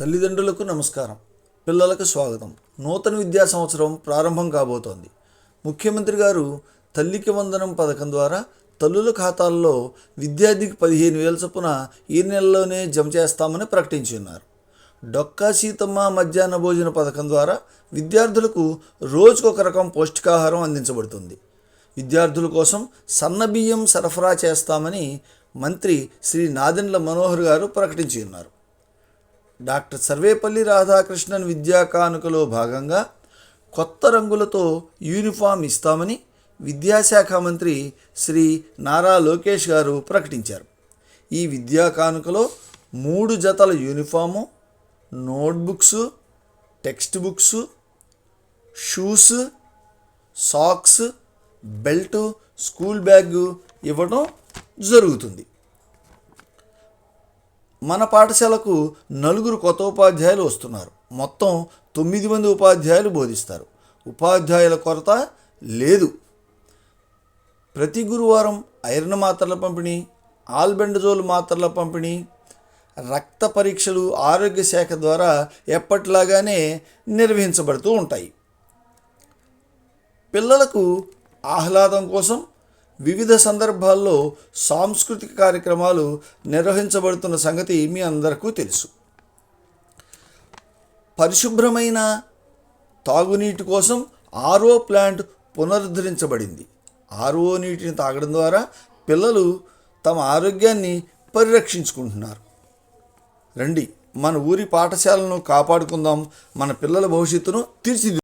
తల్లిదండ్రులకు నమస్కారం. పిల్లలకు స్వాగతం. నూతన విద్యా సంవత్సరం ప్రారంభం కాబోతోంది. ముఖ్యమంత్రి గారు తల్లికి వందనం పథకం ద్వారా తల్లుల ఖాతాల్లో విద్యార్థికి పదిహేను వేల చొప్పున ఈ నెలలోనే జమ చేస్తామని ప్రకటించి ఉన్నారు డొక్కా సీతమ్మ మధ్యాహ్న భోజన పథకం ద్వారా విద్యార్థులకు రోజుకొక రకం పౌష్టికాహారం అందించబడుతుంది. విద్యార్థుల కోసం సన్న బియ్యం సరఫరా చేస్తామని మంత్రి శ్రీ నాదెండ్ల మనోహర్ గారు ప్రకటించి ఉన్నారు. డాక్టర్ సర్వేపల్లి రాధాకృష్ణన్ విద్యా కానుకలో భాగంగా కొత్త రంగులతో యూనిఫామ్ ఇస్తామని విద్యాశాఖ మంత్రి శ్రీ నారా లోకేష్ గారు ప్రకటించారు. ఈ విద్యా కానుకలో మూడు జతల uniform notebooks text books shoes socks belt school bag ఇవ్వడం జరుగుతుంది. మన పాఠశాలకు నలుగురు కొత్త ఉపాధ్యాయులు వస్తున్నారు. మొత్తం తొమ్మిది మంది ఉపాధ్యాయులు బోధిస్తారు. ఉపాధ్యాయుల కొరత లేదు. ప్రతి గురువారం ఐరన్ మాత్రల పంపిణీ ఆల్బెండజోల్ మాత్రల పంపిణీ రక్త పరీక్షలు ఆరోగ్య శాఖ ద్వారా ఎప్పటిలాగానే నిర్వహించబడుతూ ఉంటాయి. పిల్లలకు ఆహ్లాదం కోసం వివిధ సందర్భాల్లో సాంస్కృతిక కార్యక్రమాలు నిర్వహించబడుతున్న సంగతి మీ అందరికీ తెలుసు. పరిశుభ్రమైన తాగునీటి కోసం ఆర్ఓ ప్లాంట్ పునరుద్ధరించబడింది. ఆర్ఓ నీటిని తాగడం ద్వారా పిల్లలు తమ ఆరోగ్యాన్ని పరిరక్షించుకుంటున్నారు. రండి మన ఊరి పాఠశాలను కాపాడుకుందాం మన పిల్లల భవిష్యత్తును తీర్చిది